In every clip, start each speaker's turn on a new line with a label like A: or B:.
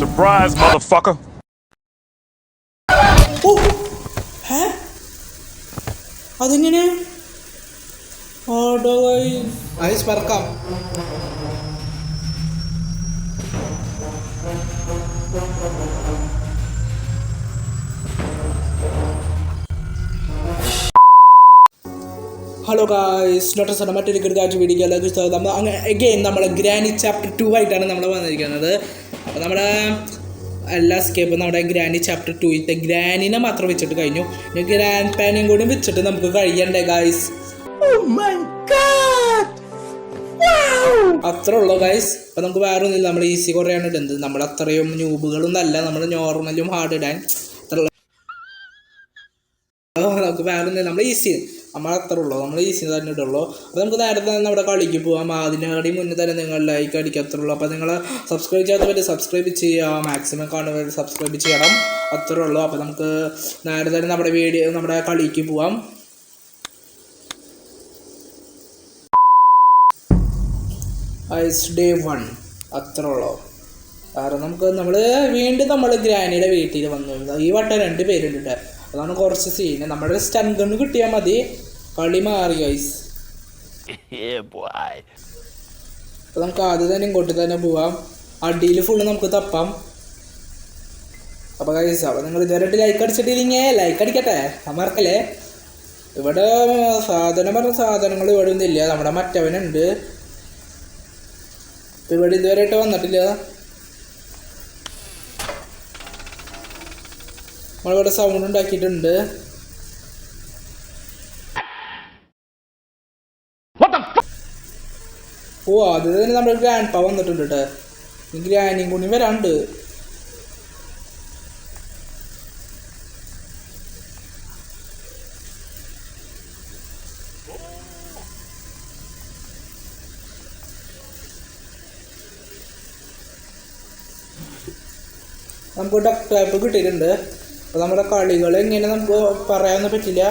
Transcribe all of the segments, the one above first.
A: Surprise, motherfucker.
B: ഓ ഹേ അതെങ്ങനെ ആടോ ഐസ് പറക്കാം ഹലോ ഗായ്സ് ഡോക്ടർ സണ മറ്റൊരു വീഡിയോ എല്ലാവർക്കും സ്വാഗതം. നമ്മൾ അങ്ങനെ എഗെയിൻ നമ്മൾ ഗ്രാനി ചാപ്റ്റർ ടു ആയിട്ടാണ് നമ്മൾ വന്നിരിക്കുന്നത്. അപ്പോൾ നമ്മുടെ എല്ലാ സ്കേപ്പും നമ്മുടെ ഗ്രാനി ചാപ്റ്റർ ടൂയിലത്തെ ഗ്രാനിനെ മാത്രം വെച്ചിട്ട് കഴിഞ്ഞു. ഇനി ഗ്രാൻഡ് പാനും കൂടി വെച്ചിട്ട് നമുക്ക് കഴിയണ്ടേ ഗായ്സ് അത്ര ഉള്ളൂ ഗൈസ് അപ്പം നമുക്ക് വേറെ ഒന്നുമില്ല നമ്മൾ ഈസി കുറയാണ് ഇടുന്നത്. നമ്മൾ അത്രയും ന്യൂബുകളൊന്നും അല്ല. നമ്മൾ നോർമലും ഹാർഡ് ഇടാൻ. അത്ര നമുക്ക് വേറെ ഒന്നും നമ്മൾ ഈസി നമ്മൾ അത്ര ഉള്ളൂ. നമ്മൾ ഈസി തന്നെ ഇടുള്ളൂ അപ്പോൾ നമുക്ക് നേരത്തെ തന്നെ അവിടെ കളിക്ക് പോകാം അതിനാടി മുന്നേ തന്നെ നിങ്ങൾ ലൈക്ക് അടിക്കത്തുള്ളൂ അപ്പോൾ നിങ്ങൾ സബ്സ്ക്രൈബ് ചെയ്യാത്തവർ സബ്സ്ക്രൈബ് ചെയ്യുക മാക്സിമം കാണുന്നവർ സബ്സ്ക്രൈബ് ചെയ്യണം. അത്രേ ഉള്ളൂ. അപ്പോൾ നമുക്ക് നേരത്തെ തന്നെ നമ്മുടെ വീഡിയോ നമ്മുടെ കളിക്ക് പോവാം. ഐസ് ഡേ വൺ അത്രേ ഉള്ളൂ. കാരണം നമുക്ക് നമ്മൾ വീണ്ടും നമ്മൾ ഗ്രാനിയുടെ വീട്ടിൽ വന്നു. ഈ വട്ടം രണ്ട് പേരുണ്ട് അതാണ് കുറച്ച് സീന് നമ്മുടെ സ്റ്റൺ ഗണ്ണ് കിട്ടിയാൽ മതി. കളി മാറി
A: ഗൈസ്.
B: അപ്പോൾ നമുക്ക് ആദ്യം തന്നെ ഇങ്ങോട്ട് തന്നെ പോവാം. അടിയിൽ ഫുള്ള് നമുക്ക് തപ്പാം. അപ്പോൾ ഗൈസ് അപ്പോൾ നിങ്ങൾ ഇതുവരെയായിട്ട് ലൈക്ക് അടിച്ചിട്ടില്ലെങ്കിൽ ലൈക്ക് അടിക്കട്ടെ. മറക്കല്ലേ? ഇവിടെ സാധനം പറഞ്ഞ സാധനങ്ങൾ ഇവിടെ ഒന്നും ഇല്ല. നമ്മുടെ മറ്റവനുണ്ട്. ഇവിടെ ഇതുവരെയായിട്ട് വന്നിട്ടില്ല. നമ്മളിവിടെ സൗണ്ട് ഉണ്ടാക്കിയിട്ടുണ്ട്. ഓ അത് തന്നെ നമ്മുടെ ഗ്രാൻഡ് പ വന്നിട്ടുണ്ട് കേട്ടോ ഗ്രാനിയും കൂടി വരാണ്ട് നമുക്ക് ഡക്ക് ടൈപ്പ് കിട്ടിയിട്ടുണ്ട്. അപ്പോൾ നമ്മുടെ കളികൾ എങ്ങനെ നമുക്ക് പറയാനൊന്നും പറ്റില്ല.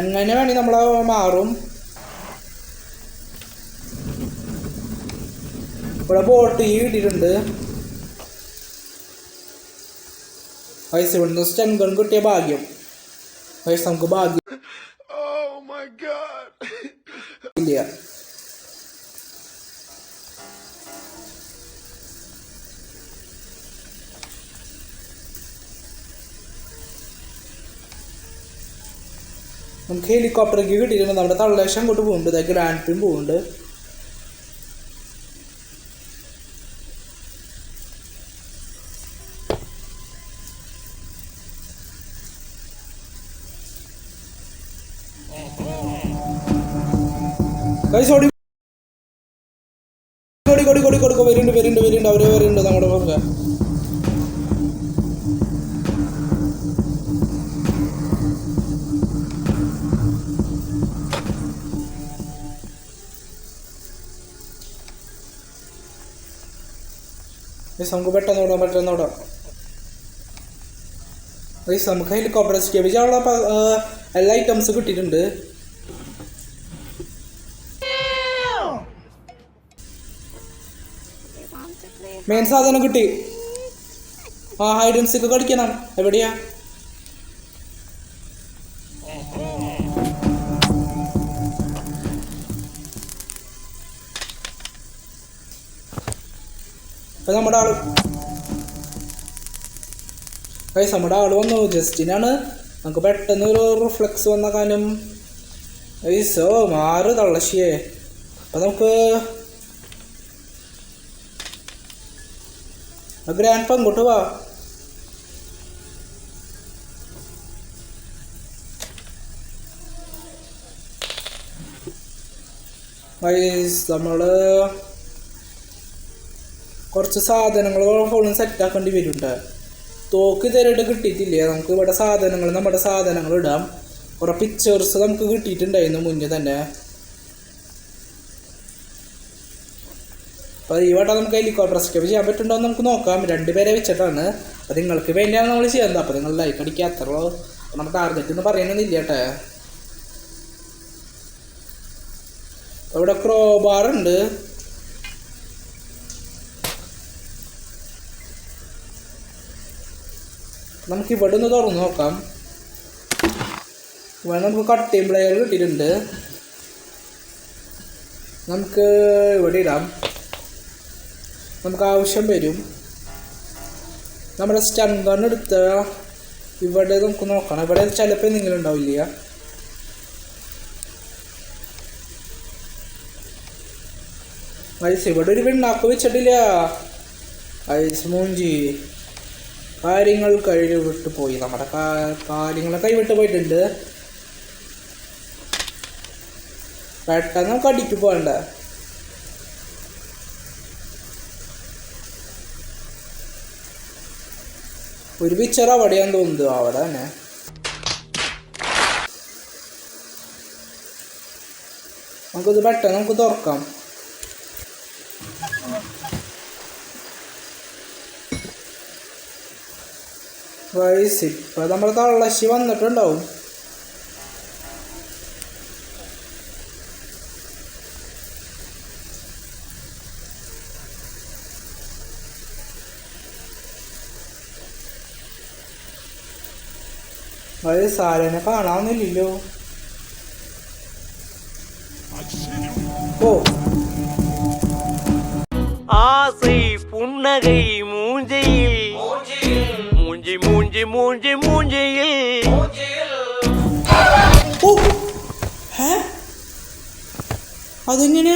B: എങ്ങനെ വേണമെങ്കിൽ നമ്മൾ മാറും. ഇവിടെ ബോട്ട് ഈ ഇട്ടിട്ടുണ്ട്. പൈസ ഇവിടുന്ന് സ്റ്റെങ്കൺ ഗൺ കിട്ടിയ ഭാഗ്യം. പൈസ നമുക്ക് ഭാഗ്യം.
A: Oh.
B: ഇല്ല. നമുക്ക് ഹെലികോപ്റ്ററേക്ക് കിട്ടിയിട്ടുണ്ട്. നമ്മുടെ തള്ളേശം അങ്ങോട്ട് പോകുന്നുണ്ട്. ഇതൊക്കെ ഗ്രാൻഡ് പിൻ പോകുന്നുണ്ട്. ഗൈസ് ഓടി. ഓടി ഓടി ഓടി കൊടുക്കും വരുന്നുണ്ട് വരുന്നുണ്ട് വരുന്നുണ്ട് അവരെ വരുന്നുണ്ട് നമ്മുടെ പുറകെ നമുക്ക് പെട്ടെന്ന് ഓടാം പെട്ടെന്ന് ഓടാം. നമുക്ക് ഹെലികോപ്റ്റർ ചെയ്യാനുള്ള പ- എല്ലാ ഐറ്റംസ് കിട്ടിയിട്ടുണ്ട്. മെയിൻ സാധനം കിട്ടി. ആ ഹൈഡ് ആൻഡ് സിക്ക് എവിടെയാ? ഇപ്പൊ നമ്മുടെ ആൾ. പൈസ നമ്മുടെ ആൾ വന്നു. ജസ്റ്റിനാണ്. നമുക്ക് പെട്ടെന്ന് ഒരു റിഫ്ലക്സ് വന്ന കാര്യം ഓ മാറ് തള്ളശ്ശിയേ. അപ്പൊ നമുക്ക് ഗ്രാൻഡ് പ അങ്ങോട്ട് വാ ഗൈസ് നമ്മൾ കുറച്ച് സാധനങ്ങൾ ഫോണിൽ സെറ്റ് ആക്കേണ്ടി വരുന്നുണ്ട്. തോക്ക് ഇതുവരെയായിട്ട് കിട്ടിയിട്ടില്ലേ? നമുക്ക് ഇവിടെ സാധനങ്ങൾ നമ്മുടെ സാധനങ്ങൾ ഇടാം. കുറെ പിക്ചേഴ്സ് നമുക്ക് കിട്ടിയിട്ടുണ്ടായിരുന്നു മുന്നേ തന്നെ. അപ്പോൾ ഈ വട്ടം നമുക്ക് ഹെലികോപ്റ്റർ പ്രസ്ക്രൈബ് ചെയ്യാൻ പറ്റുണ്ടോ എന്ന് നമുക്ക് നോക്കാം. രണ്ട് രണ്ടുപേരെ വെച്ചിട്ടാണ്. അപ്പോൾ നിങ്ങൾക്ക് വേണ്ടിയാണ് നമ്മൾ ചെയ്യുന്നത്. അപ്പോൾ നിങ്ങൾ ലൈക്ക് അടിക്കുക അത്ര നമ്മുടെ ടാർഗറ്റ് എന്ന് പറയാനൊന്നും കേട്ടെ. ഇവിടെ ക്രോ ഉണ്ട്. നമുക്ക് ഇവിടെ ഒന്ന് തുറന്ന് നോക്കാം. ഇവിടെ നമുക്ക് കട്ടിയും പ്ലെയർ കിട്ടിയിട്ടുണ്ട്. നമുക്ക് ഇവിടെ ഇടാം. നമുക്ക് ആവശ്യം വരും. നമ്മുടെ സ്റ്റൺ ഗൺ എടുത്ത ഇവിടെ നമുക്ക് നോക്കണം. ഇവിടെ ചിലപ്പോൾ എന്തെങ്കിലും ഉണ്ടാവില്ല ഐസ് ഇവിടെ ഒരു പെണ്ണാക്ക് വെച്ചിട്ടില്ല. ഐസ് മൂഞ്ചി. കാര്യങ്ങൾ കഴിവിട്ട് പോയി. നമ്മുടെ കാര്യങ്ങൾ കൈവിട്ട് പോയിട്ടുണ്ട്. പെട്ടെന്ന് നമുക്ക് അടിക്ക് പോകണ്ട? ഒരു പിക്ചർ അവിടെയാന്ന് തോന്നുന്നു. അവിടെ തന്നെ. നമുക്കിത് പെട്ടെന്ന് നമുക്ക് തുറക്കാം. വഴി സിപ്പ നമ്മുടെ തള്ളശ്ശി വന്നിട്ടുണ്ടാവും. വയസ്സ് ആരെന്നെ കാണാവുന്നില്ലല്ലോ ഓ
C: ஆசை புன்னகை மூஞ்சையில் மூஞ்சி மூஞ்சி மூஞ்சி மூஞ்சியில்
B: ഓ ഹേ അതെങ്ങനെ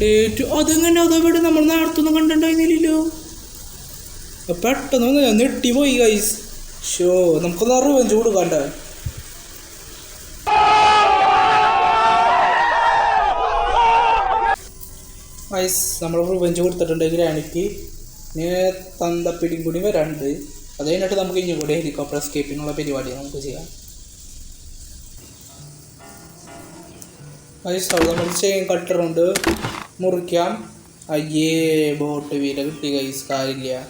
B: ഡേറ്റ് അതെങ്ങനെ അതെവിടെ നമ്മൾ നേരത്തൊന്നും കണ്ടിട്ടുണ്ടായിരുന്നില്ലല്ലോ പെട്ടെന്ന് ഞെട്ടിപ്പോയി ഗൈസ് ഷോ നമുക്കൊന്ന് ചൂട് കൊടുക്കണ്ട ഗൈസ് നമ്മൾ റിവഞ്ച് കൊടുത്തിട്ടുണ്ട് ഗ്രാനിക്ക്. തന്ത തന്തപ്പിടിയും കൂടി വരാനുണ്ട് അത് കഴിഞ്ഞിട്ട് നമുക്ക് ഇനി കൂടെ ഹെലികോപ്റ്റർ എസ്കേപ്പിനുള്ള പരിപാടി നമുക്ക് ചെയ്യാം. ഗൈസ് അവിടെ നമ്മൾ ചെയിൻ കട്ടറുണ്ട് മുറിക്കാം. അയ്യേ ബോട്ട് വീല കിട്ടി ഗൈസ് കാര്യമില്ല.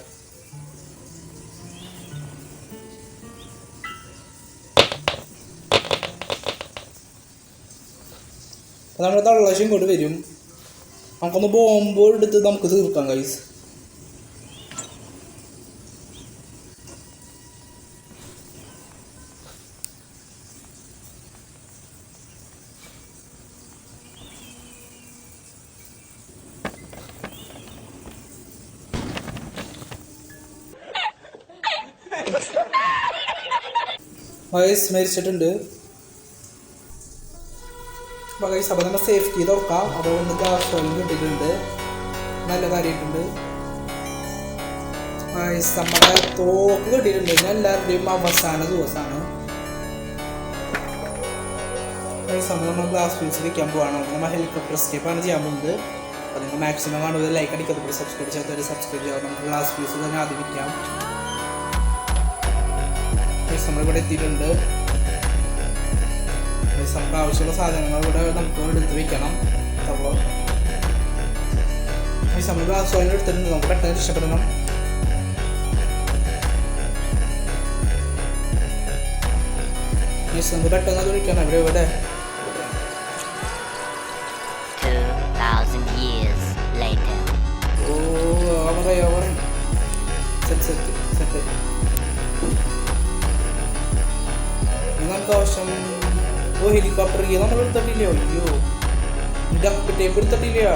B: അപ്പോൾ നമ്മൾ തള്ളശം ഇങ്ങോട്ട് വരും. നമുക്കൊന്ന് ബോംബ് എടുത്ത് നമുക്ക് തീർക്കാം കൈസ് വയസ്സ് മരിച്ചിട്ടുണ്ട്. ഗൈസ് അപ്പോൾ നമ്മൾ സേഫ്റ്റി തുറക്കാം അതുകൊണ്ട് ഓയിൽ കിട്ടിയിട്ടുണ്ട്. നല്ല കാര്യമായിട്ടുണ്ട്. നമ്മുടെ തോക്ക് കിട്ടിയിട്ടുണ്ട്. എല്ലാവരുടെയും അവസാന ദിവസമാണ്. സമയം നമ്മൾ ഗ്ലാസ് ഫീൽസ് വെക്കാൻ പോവാണ്. നമ്മൾ ഹെലികോപ്റ്റർ എസ്കേപ്പാണ് ചെയ്യാൻ പോകുന്നത്. അപ്പോൾ നിങ്ങൾ മാക്സിമം കാണുന്നത് ലൈക്ക് അടിക്കത്തുള്ളൂ സബ്സ്ക്രൈബ് ചെയ്യാത്തവർ സബ്സ്ക്രൈബ് ചെയ്യാം. നമുക്ക് ഗ്ലാസ് ഫീൽസ് തന്നെ ആദ്യം വയ്ക്കാം നമ്മളിവിടെ എത്തിയിട്ടുണ്ട്. നമുക്ക് ആവശ്യമുള്ള സാധനങ്ങൾ ഇവിടെ നമുക്ക് എടുത്ത് വെക്കണം. അപ്പോൾ ഈ നമ്മൾ ആസ്വാദനം എടുത്തിട്ടുണ്ട്. നമുക്ക് പെട്ടെന്ന് രക്ഷപ്പെടണം. നമുക്ക് പെട്ടെന്ന് അത് വിളിക്കണം ഇവിടെ ഇവിടെ ഹെലികോപ്റ്റർ നമ്മൾ എടുത്തിട്ടില്ലേ അയ്യോ ടേപ്പ് എടുത്തിട്ടില്ല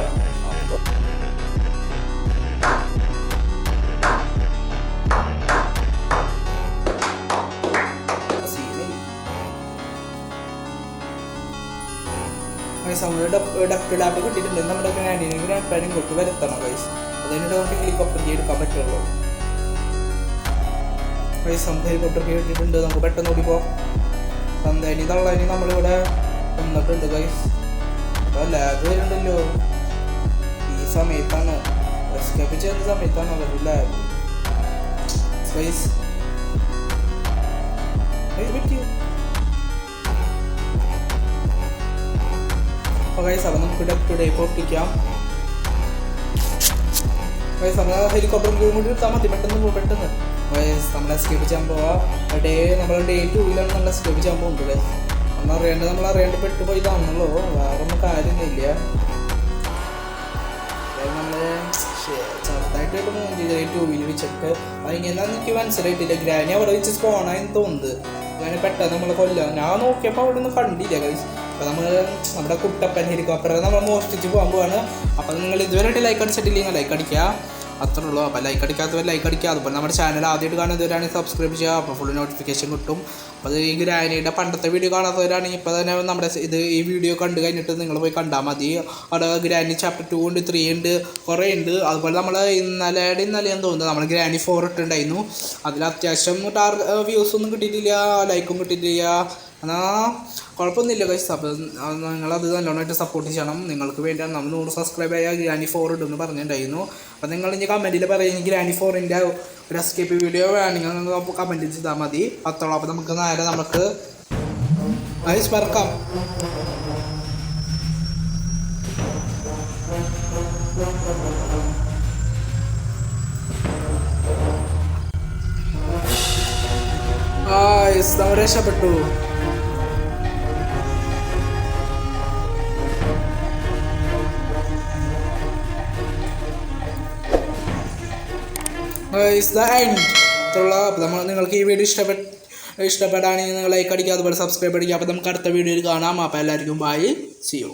B: ഡക്ക് ലാബ് കിട്ടിയിട്ടുണ്ട് നമ്മുടെ ഗ്രാൻഡിനെ ഗ്രാൻഡ് പ്ലാനും കൊണ്ട് വരുത്തണം ഗൈസ് അതിനോട് നമുക്ക് ഹെലികോപ്റ്റർ എടുക്കാൻ പറ്റുള്ളൂ ഗൈസ് നമുക്ക് ഹെലികോപ്റ്റർ കിട്ടിയിട്ടുണ്ട് നമുക്ക് പെട്ടെന്ന് ഓടിപ്പോ തന്തേനി തള്ളേനി നമ്മളിവിടെ വന്നിട്ടുണ്ട് ഗൈസ് അപ്പോൾ ലാബ് വരുന്നുണ്ടല്ലോ. ഈ സമയത്താണ് എസ്കേപ്പ് ചെയ്യുന്ന സമയത്താണ് അവർ ലാബ് ഗൈസ് പറ്റിയോ? ഗൈസ് അപ്പോൾ നമുക്ക് ഡെക്ക് ടു ഡേ പൊട്ടിക്കാം ഗൈസ് നമ്മൾ ഹെലികോപ്റ്റർ കൂടി എടുത്താൽ മതി പെട്ടെന്ന് പെട്ടെന്ന്. നമ്മൾ സ്കിപ്പ് ചെയ്യാൻ പോവാ. ഡേ നമ്മൾ ഡേ ടൂവിലാണ് നമ്മൾ സ്കിപ്പ് ചെയ്യാൻ പോകുന്നത്. നമ്മൾ അറിയേണ്ടത് നമ്മൾ അറിയേണ്ട പെട്ടുപോയി തന്നുള്ളൂ വേറെ ഒന്നും കാര്യമൊന്നുമില്ല ചെറുതായിട്ട് മൂന്ന് ചെയ്ത് ടൂ വെച്ചിട്ട് അതിങ്ങനെ എനിക്ക് മനസ്സിലായിട്ടില്ല. ഗ്രാനി അവിടെ വെച്ച് സ്പോണായെന്ന് തോന്നുന്നത് ഗ്രാനി പെട്ടെന്ന് നമ്മൾ കൊല്ലാം ഞാൻ നോക്കിയപ്പോൾ അവിടെ ഒന്നും കണ്ടില്ല ഗൈസ് അപ്പോൾ നമ്മൾ നമ്മുടെ കുട്ടപ്പൻ ഹെലികോപ്റ്റർ നമ്മൾ മോഷ്ടിച്ച് പോകാൻ പോവാണ്. അപ്പോൾ നിങ്ങൾ ഇതുവരെ ലൈക്ക് അടിച്ചിട്ടില്ലെങ്കിൽ ലൈക്ക് അടിക്കുക അത്രേ ഉള്ളൂ അപ്പോൾ ലൈക്ക് അടിക്കാത്തവർ ലൈക്ക് അടിക്കുക. അതുപോലെ നമ്മുടെ ചാനൽ ആദ്യമായിട്ട് കാണുന്നവരാണെങ്കിൽ സബ്സ്ക്രൈബ് ചെയ്യുക. അപ്പോൾ ഫുൾ നോട്ടിഫിക്കേഷൻ കിട്ടും. അപ്പോൾ ഈ ഗ്രാനിയുടെ പണ്ടത്തെ വീഡിയോ കാണാത്തവരാണെങ്കിൽ ഇപ്പോൾ തന്നെ നമ്മുടെ ഇത് ഈ വീഡിയോ കണ്ടു കഴിഞ്ഞിട്ട് നിങ്ങൾ പോയി കണ്ടാൽ മതി. അവിടെ ഗ്രാനി ചാപ്റ്റർ ടു ഉണ്ട് ത്രീ ഉണ്ട് കുറേ ഉണ്ട്. അതുപോലെ നമ്മൾ ഇന്നലെ ഇന്നലെയുടെ എന്ന് തോന്നുന്നത് നമ്മൾ ഗ്രാനി ഫോർ ഇട്ടുണ്ടായിരുന്നു. അതിൽ അത്യാവശ്യം ടാർ വ്യൂസ് ഒന്നും കിട്ടിയിട്ടില്ല ലൈക്കും കിട്ടിയിട്ടില്ല. എന്നാൽ കുഴപ്പമൊന്നുമില്ല കഴിച്ച് അപ്പോൾ നിങ്ങളത് നല്ലോണമായിട്ട് സപ്പോർട്ട് ചെയ്യണം. നിങ്ങൾക്ക് വേണ്ടിയാണ് നമ്മൾ നൂറ് സബ്സ്ക്രൈബ് ആയ ഗ്രാനി ഫോർ ഇടുമെന്ന് പറഞ്ഞിട്ടുണ്ടായിരുന്നു. അപ്പോൾ നിങ്ങൾ ഇനി കമന്റിൽ പറയുന്ന ഗ്രാനി ഫോറിന്റെ ഒരു എസ്കേപ്പ് വീഡിയോ വേണമെങ്കിൽ നിങ്ങൾ കമന്റ് ചെയ്താൽ മതി. പത്തോളം അപ്പോൾ നമുക്ക് നേരെ നമുക്ക് ഐസ് പറക്കാം യെസ് നമ്മൾ രക്ഷപ്പെട്ടു. ഇസ് ദ എൻഡ് അത്രയുള്ള നമ്മൾ നിങ്ങൾക്ക് ഈ വീഡിയോ ഇഷ്ടപ്പെട്ട ഇഷ്ടപ്പെടാണെങ്കിൽ നിങ്ങൾ ലൈക്ക് അടിക്കുക അതുപോലെ സബ്സ്ക്രൈബ് അടിക്കുക. അപ്പോൾ നമുക്ക് അടുത്ത വീഡിയോയിൽ കാണാം. അപ്പോൾ എല്ലാവർക്കും ബൈ സി യു